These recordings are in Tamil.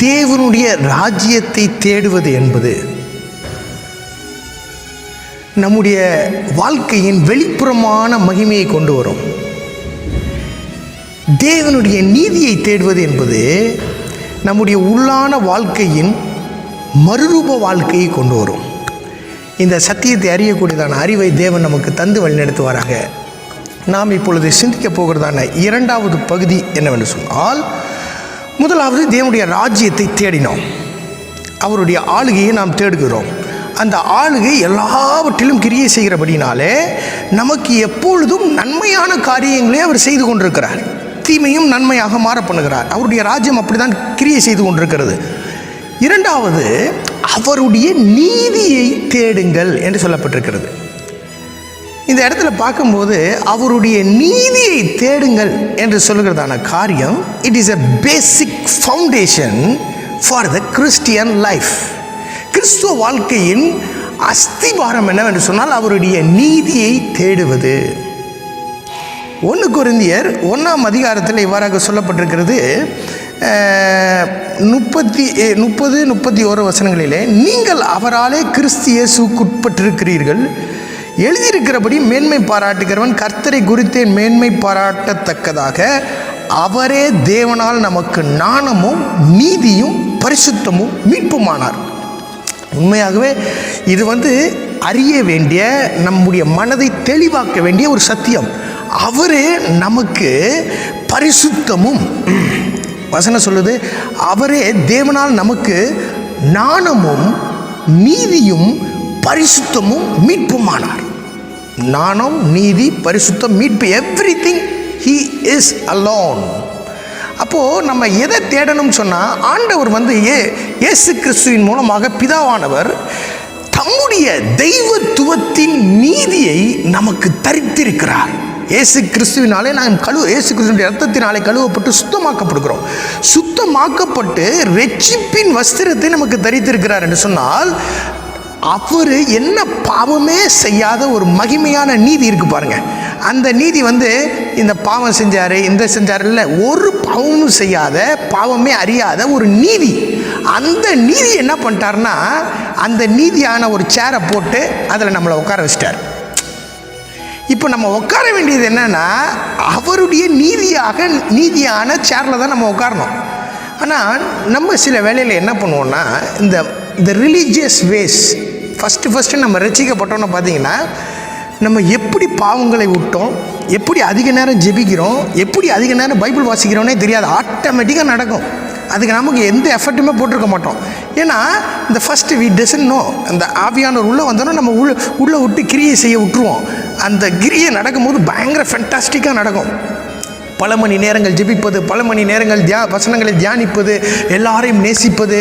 தேவனுடைய ராஜ்யத்தை தேடுவது என்பது நம்முடைய வாழ்க்கையின் வெளிப்புறமான மகிமையை கொண்டு வரும். தேவனுடைய நீதியை தேடுவது என்பது நம்முடைய உள்ளான வாழ்க்கையின் மறுரூப வாழ்க்கையை கொண்டு வரும். இந்த சத்தியத்தை அறியக்கூடியதான அறிவை தேவன் நமக்கு தந்து வழிநடத்துவாராக நாம் இப்பொழுது சிந்திக்க போகிறதான இரண்டாவது பகுதி என்னவென்று சொன்னால் முதலாவது தேவனுடைய ராஜ்யத்தை தேடினோம். அவருடைய ஆளுகையை நாம் தேடுகிறோம். அந்த ஆளுகை எல்லாவற்றிலும் கிரியை செய்கிறபடினாலே நமக்கு எப்பொழுதும் நன்மையான காரியங்களே அவர் செய்து கொண்டிருக்கிறார். தீமையும் நன்மையாக மாற பண்ணுகிறார் அவருடைய ராஜ்யம் அப்படிதான் கிரியை செய்து கொண்டிருக்கிறது. இரண்டாவது அவருடைய நீதியை தேடுங்கள் என்று சொல்லப்பட்டிருக்கிறது. இந்த இடத்துல பார்க்கும்போது அவருடைய நீதியை தேடுங்கள் என்று சொல்லுகிறதான காரியம் it is a basic foundation for the Christian life கிறிஸ்துவ வாழ்க்கையின் அஸ்திபாரம் என்னவென்று சொன்னால் அவருடைய நீதியை தேடுவது. ஒன்று குருந்தியர் ஒன்றாம் அதிகாரத்தில் இவ்வாறாக சொல்லப்பட்டிருக்கிறது முப்பத்தி முப்பது முப்பத்தி ஓரு வசனங்களிலே நீங்கள் அவராலே கிறிஸ்து இயேசுக்குட்பட்டிருக்கிறீர்கள் எழுதியிருக்கிறபடி மேன்மை பாராட்டுகிறவன் கர்த்தரை குறித்தே மேன்மை பாராட்டத்தக்கதாக அவரே தேவனால் நமக்கு நாணமும் நீதியும் பரிசுத்தமும் மீட்புமானார். உண்மையாகவே இது வந்து அறிய வேண்டிய நம்முடைய மனதை தெளிவாக்க வேண்டிய ஒரு சத்தியம். அவரே நமக்கு பரிசுத்தமும் வசனம் சொல்லுது அவரே தேவனால் நமக்கு நாணமும் நீதியும் பரிசுத்தமும் மீட்புமானார். நாணம் நீதி பரிசுத்தம் மீட்பு everything he is alone அப்போது நம்ம எதை தேடணும்னு சொன்னால் ஆண்டவர் வந்து ஏ இயேசு கிறிஸ்துவின் மூலமாக பிதாவானவர் தம்முடைய தெய்வத்துவத்தின் நீதியை நமக்கு தரித்திருக்கிறார். இயேசு கிறிஸ்துவினாலே நாம் கழுவு இயேசு கிறிஸ்துவின் ரத்தத்தினாலே கழுவப்பட்டு சுத்தமாக்கப்படுகிறோம். சுத்தமாக்கப்பட்டு ரெச்சிப்பின் வஸ்திரத்தை நமக்கு தரித்திருக்கிறார் என்று சொன்னால் அவர் என்ன பாவமே செய்யாத ஒரு மகிமையான நீதி இருக்குது பாருங்க. அந்த நீதி வந்து இந்த பாவம் செஞ்சார் இந்த செஞ்சாரு இல்லை ஒரு பாவமும் செய்யாத பாவமே அறியாத ஒரு நீதி. அந்த நீதி என்ன பண்ணிட்டார்னா அந்த நீதியான ஒரு சேரை போட்டு அதில் நம்மளை உட்கார வச்சிட்டார். இப்போ நம்ம உட்கார வேண்டியது என்னென்னா அவருடைய நீதியாக நீதியான சேரில் தான் நம்ம உட்காரணும். ஆனால் நம்ம சில வேலையில் என்ன பண்ணுவோம்னா இந்த இந்த ரிலீஜியஸ் வேஸ் ஃபஸ்ட்டு ஃபஸ்ட்டு நம்ம ரசிக்கப்பட்டோன்னு பார்த்தீங்கன்னா நம்ம எப்படி பாவங்களை விட்டோம் எப்படி அதிக நேரம் ஜெபிக்கிறோம் எப்படி அதிக நேரம் பைபிள் வாசிக்கிறோன்னே தெரியாது. ஆட்டோமேட்டிக்காக நடக்கும். அதுக்கு நமக்கு எந்த எஃபர்ட்டுமே போட்டிருக்க மாட்டோம். ஏன்னா இந்த ஃபஸ்ட்டு வி டசன் நோ அந்த ஆவியானவர் உள்ளே வந்தோன்னா நம்ம உள்ள உள்ளே விட்டு கிரியை செய்ய விட்டுருவோம். அந்த கிரியை நடக்கும்போது பயங்கர ஃபென்டாஸ்டிக்காக நடக்கும். பல மணி நேரங்கள் ஜெபிப்பது பல மணி நேரங்கள் தியா வசனங்களை தியானிப்பது எல்லாரையும் நேசிப்பது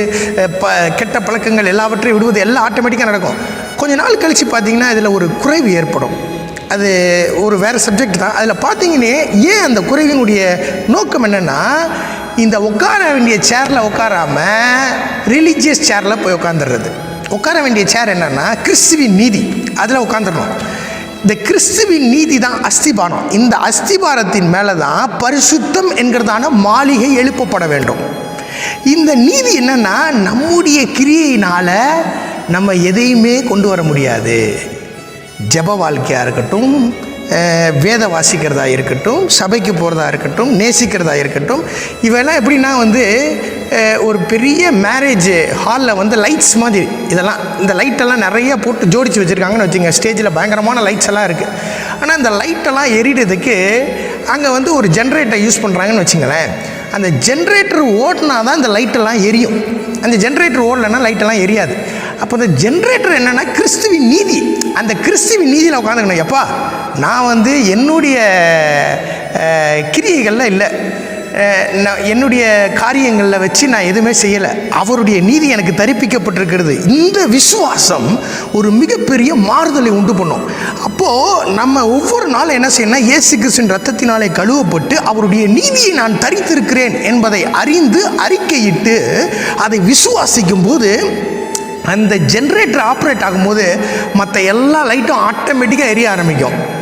ப கெட்ட பழக்கங்கள் எல்லாவற்றையும் விடுவது எல்லாம் ஆட்டோமேட்டிக்காக நடக்கும். கொஞ்ச நாள் கழித்து பார்த்தீங்கன்னா இதில் ஒரு குறைவு ஏற்படும். அது ஒரு வேறு சப்ஜெக்ட் தான். அதில் பார்த்தீங்கன்னே ஏன் அந்த குறைவினுடைய நோக்கம் என்னென்னா இந்த உட்கார வேண்டிய சேரில் உட்காராமல் ரிலீஜியஸ் சேரில் போய் உட்காந்துடுறது உட்கார வேண்டிய சேர் என்னென்னா கிறிஸ்துவின் நீதி. அதில் உட்காந்துடணும் இந்த கிறிஸ்துவின் நீதி தான் அஸ்திபாரம். இந்த அஸ்திபாரத்தின் மேலே தான் பரிசுத்தம் என்கிறதான மாளிகை எழுப்பப்பட வேண்டும். இந்த நீதி என்னன்னா நம்முடைய கிரியையினால் நம்ம எதையுமே கொண்டு வர முடியாது. ஜெப வாழ்க்கையாக இருக்கட்டும் வேத வாசிக்கிறதா இருக்கட்டும் சபைக்கு போகிறதா இருக்கட்டும் நேசிக்கிறதா இருக்கட்டும் இவெல்லாம் எப்படின்னா வந்து ஒரு பெரிய மேரேஜ் ஹாலில் வந்து லைட்ஸ் மாதிரி. இதெல்லாம் இந்த லைட்டெல்லாம் நிறைய போட்டு ஜோடிச்சு வச்சுருக்காங்கன்னு வச்சுங்க ஸ்டேஜில் பயங்கரமான லைட்ஸ் எல்லாம் இருக்குது ஆனால் இந்த லைட்டெல்லாம் எரியிறதுக்கு அங்கே வந்து ஒரு ஜென்ரேட்டர் யூஸ் பண்ணுறாங்கன்னு வச்சுங்களேன். அந்த ஜென்ரேட்டர் ஓட்டினா தான் இந்த லைட்டெல்லாம் எரியும். அந்த ஜென்ரேட்டர் ஓடலைன்னா லைட்டெல்லாம் எரியாது. அப்போ இந்த ஜென்ரேட்டர் என்னென்னா கிறிஸ்துவின் நீதி. அந்த கிறிஸ்துவின் நீதியில் உட்காந்துக்கணும் எப்பா நான் வந்து என்னுடைய கிரியைகளில் இல்லை. நான் என்னுடைய காரியங்களில் வச்சு நான் எதுவுமே செய்யலை. அவருடைய நீதி எனக்கு தரிப்பிக்கப்பட்டிருக்கிறது. இந்த விசுவாசம் ஒரு மிகப்பெரிய மாறுதலை உண்டு பண்ணும். அப்போது நம்ம ஒவ்வொரு நாளும் என்ன செய்யணும் இயேசு கிருஷ்ணன் ரத்தத்தினாலே கழுவப்பட்டு அவருடைய நீதியை நான் தரித்திருக்கிறேன் என்பதை அறிந்து அறிக்கையிட்டு அதை விசுவாசிக்கும் போது அந்த ஜென்ரேட்டர் ஆப்ரேட் ஆகும்போது மற்ற எல்லா லைட்டும் ஆட்டோமேட்டிக்காக எரிய ஆரம்பிக்கும்.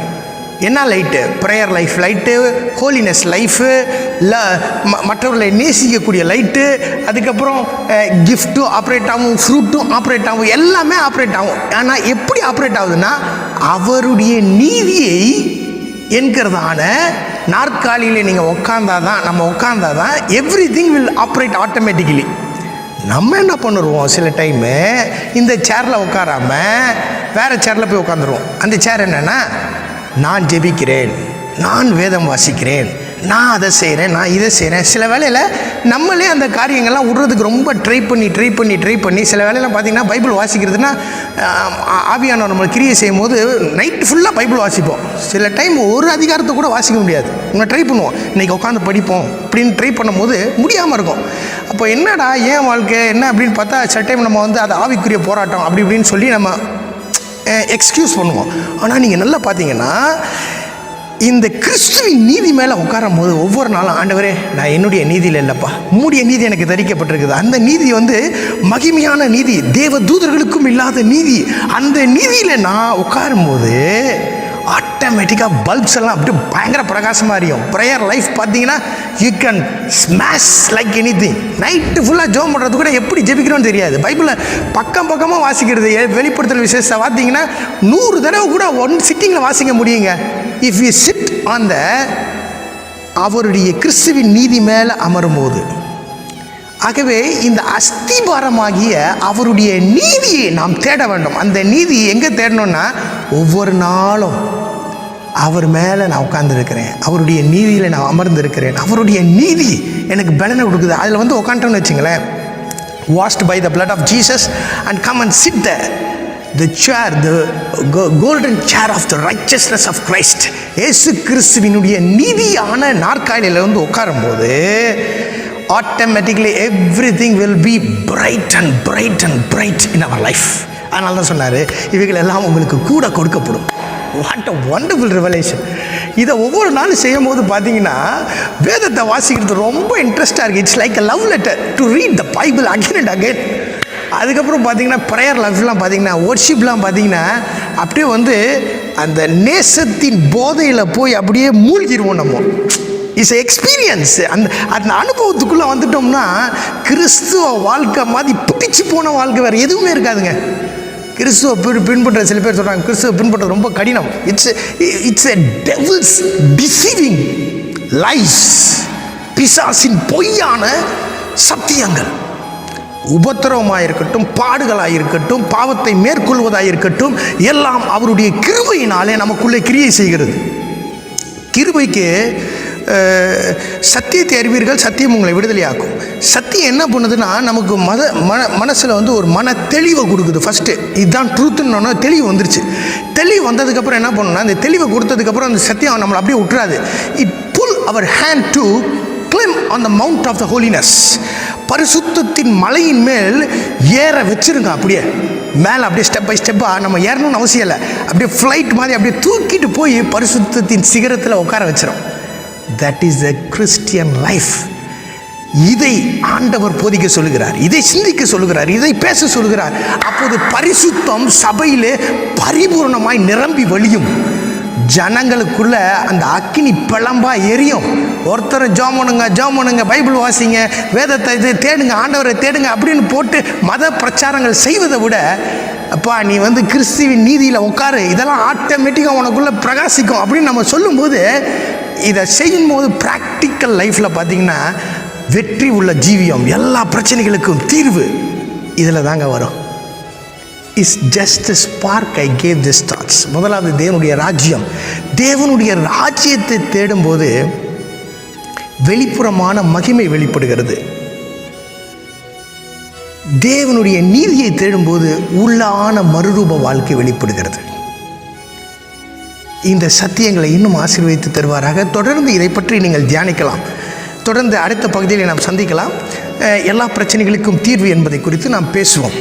என்ன light prayer life light holiness life ல ம- மற்றவர்களை நேசிக்கக்கூடிய லைட்டு அதுக்கப்புறம் கிஃப்ட்டும் ஆப்ரேட் ஆகும் ஃப்ரூட்டும் ஆப்ரேட் ஆகும் எல்லாமே ஆப்ரேட் ஆகும். ஆனால் எப்படி ஆப்ரேட் ஆகுதுன்னா அவருடைய நீதியை என்கிறதான நாற்காலியில் நீங்கள் உட்காந்தாதான் நம்ம உட்காந்தாதான் everything will operate automatically நம்ம என்ன பண்ணிடுவோம் சில டைமு இந்த சேரில் உட்காராமல் வேறு சேரில் போய் உட்காந்துருவோம் அந்த சேர் என்னென்னா நான் ஜெபிக்கிறேன் நான் வேதம் வாசிக்கிறேன் நான் அதை செய்கிறேன் நான் இதை செய்கிறேன் சில வேளையில் நம்மளே அந்த காரியங்கள்லாம் விடுறதுக்கு ரொம்ப ட்ரை பண்ணி ட்ரை பண்ணி ட்ரை பண்ணி சில வேலையெல்லாம் பார்த்தீங்கன்னா பைபிள் வாசிக்கிறதுனா ஆவியானவர் நம்மளை கிரியை செய்யும் போது நைட் ஃபுல்லாக பைபிள் வாசிப்போம். சில டைம் ஒரு அதிகாரத்தை கூட வாசிக்க முடியாது. நம்ம ட்ரை பண்ணுவோம். இன்றைக்கி உட்காந்து படிப்போம் அப்படின்னு ட்ரை பண்ணும்போது முடியாமல் இருக்கும். அப்போ என்னடா ஏன் வாழ்க்கை என்ன அப்படின்னு பார்த்தா சில டைம் நம்ம வந்து அது ஆவிக்குரிய போராட்டம் அப்படி இப்படின்னு சொல்லி நம்ம எக்ஸ்கியூஸ் பண்ணுவோம். ஆனால் நீங்கள் நல்லா பார்த்தீங்கன்னா இந்த கிறிஸ்துவின் நீதி மேலே உட்காரும் போது ஒவ்வொரு நாளும் ஆண்டவரே நான் என்னுடைய நீதியில் இல்லைப்பா. மூடிய நீதி எனக்கு தரிக்கப்பட்டிருக்குது. அந்த நீதி வந்து மகிமையான நீதி தேவ தூதர்களுக்கும் இல்லாத நீதி. அந்த நீதியில் நான் உட்காரும்போது ஆட்டோமேட்டிக்காக பல்ப்ஸ் எல்லாம் அப்படியே பயங்கர பிரகாசமாக அறியும் ப்ரேயர் லைஃப் பார்த்தீங்கன்னா you can smash like anything night ஃபுல்லாக ஜோம் பண்ணுறது கூட எப்படி ஜெபிக்கிறோன்னு தெரியாது. பைபிளில் பக்கம் பக்கமாக வாசிக்கிறது வெளிப்படுத்தல் விசேஷத்தை பார்த்தீங்கன்னா நூறு தடவை கூட ஒன் சிட்டிங்கில் வாசிக்க முடியுங்க. If you sit on the அவருடைய கிறிஸ்துவின் நீதி மேலே அமரும்போது. ஆகவே இந்த அஸ்திபாரமாகிய அவருடைய நீதியை நாம் தேட வேண்டும். அந்த நீதி எங்கே தேடணும்னா ஒவ்வொரு நாளும் அவர் மேலே நான் உட்காந்துருக்கிறேன் அவருடைய நீதியில் நான் அமர்ந்திருக்கிறேன். அவருடைய நீதி எனக்கு பலனை கொடுக்குது. அதில் வந்து உட்காந்துட்டோம்னு வச்சுங்களேன். Washed by the blood of Jesus and come and sit there. The chair, the go- golden chair of the righteousness of Christ. கிறிஸ்துவினுடைய நீதியான நாற்காலியில் வந்து உட்காரும்போது automatically everything will be bright and bright and bright in our life அதனால தான் சொன்னார் இவைகள் எல்லாம் உங்களுக்கு கூட கொடுக்கப்படும். வாட் அ வண்டர்ஃபுல் ரிவலேஷன் இதை ஒவ்வொரு நாளும் செய்யும் போது பார்த்தீங்கன்னா வேதத்தை வாசிக்கிறது ரொம்ப இன்ட்ரெஸ்டாக இருக்குது it's like a love letter to read the Bible again and again அதுக்கப்புறம் பார்த்தீங்கன்னா ப்ரேயர் லைஃப்லாம் பார்த்தீங்கன்னா ஒர்ஷிப்லாம் பார்த்தீங்கன்னா அப்படியே வந்து அந்த நேசத்தின் போதையில் போய் அப்படியே மூழ்கிடுவோம் நம்ம. இஸ் எக்ஸ்பீரியன்ஸ் அந்த அந்த அனுபவத்துக்குள்ளே வந்துட்டோம்னா கிறிஸ்துவ வாழ்க்கை மாதிரி பிடிச்சு போன வாழ்க்கை வேறு எதுவுமே இருக்காதுங்க. கிறிஸ்துவ பின் பின்பற்ற சில பேர் சொல்கிறாங்க கிறிஸ்துவ பின்பற்றது ரொம்ப கடினம். It's it's a devil's deceiving lies பிசாசின் பொய்யான சத்தியங்கள். உபத்திரவமாக இருக்கட்டும் பாடுகளாக இருக்கட்டும் பாவத்தை மேற்கொள்வதாக இருக்கட்டும் எல்லாம் அவருடைய கிருபையினாலே நமக்குள்ளே கிரியை செய்கிறது. கிருபைக்கு சத்தியத்தை அறிவீர்கள் சத்தியம் உங்களை விடுதலையாக்கும். சத்தியம் என்ன பண்ணுதுன்னா நமக்கு மத மன மனசில் வந்து ஒரு மன தெளிவை கொடுக்குது ஃபஸ்ட்டு இதுதான் ட்ரூத்துன்னு தெளிவு வந்துருச்சு. தெளிவு வந்ததுக்கப்புறம் என்ன பண்ணணும்னா அந்த தெளிவை கொடுத்ததுக்கப்புறம் அந்த சத்தியம் நம்மளை அப்படியே விட்டுறாது. It pull our hand to climb on the mount of the holiness பரிசுத்தத்தின் மலையின் மேல் ஏற வச்சிருங்க அப்படியே. மேலே அப்படியே ஸ்டெப் பை ஸ்டெப்பாக நம்ம ஏறணும்னு அவசியம் இல்லை. அப்படியே ஃப்ளைட் மாதிரி அப்படியே தூக்கிட்டு போய் பரிசுத்தத்தின் சிகரத்தில் உட்கார வச்சிடும் that is a Christian life இதை ஆண்டவர் போதிக்க சொல்லுகிறார். இதை சிந்திக்க சொல்லுகிறார். இதை பேச சொல்லுகிறார். அப்போது பரிசுத்தம் சபையிலே பரிபூர்ணமாய் நிரம்பி வழியும். ஜனங்களுக்குள்ள அந்த அக்கினி பிளம்பா எரியும். ஒருத்தர் ஜோமனுங்க ஜோமனுங்க பைபிள் வாசிங்க வேதத்தை இது தேடுங்க ஆண்டவரை தேடுங்க அப்படின்னு போட்டு மத பிரச்சாரங்கள் செய்வதை விட அப்பா நீ வந்து கிறிஸ்துவின் நீதியில் உட்காரு. இதெல்லாம் ஆட்டோமேட்டிக்காக உனக்குள்ளே பிரகாசிக்கும் அப்படின்னு நம்ம சொல்லும்போது இதை செய்யும்போது ப்ராக்டிக்கல் லைஃப்பில் பார்த்தீங்கன்னா வெற்றி உள்ள ஜீவியம் எல்லா பிரச்சனைகளுக்கும் தீர்வு இதில் தாங்க வரும். Is just spark I gave this thoughts முதலாவது தேவனுடைய ராஜ்யம். தேவனுடைய ராஜ்யத்தை தேடும்போது வெளிப்புறமான மகிமை வெளிப்படுகிறது. தேவனுடைய நீதியை தேடும்போது உள்ளான மறுரூப வாழ்க்கை வெளிப்படுகிறது. இந்த சத்தியங்களை இன்னும் ஆசீர்வதித்து தருவாராக. தொடர்ந்து இதை பற்றி நீங்கள் தியானிக்கலாம். தொடர்ந்து அடுத்த பகுதியில் நாம் சந்திக்கலாம். எல்லா பிரச்சனைகளுக்கும் தீர்வு என்பதை குறித்து நாம் பேசுவோம்.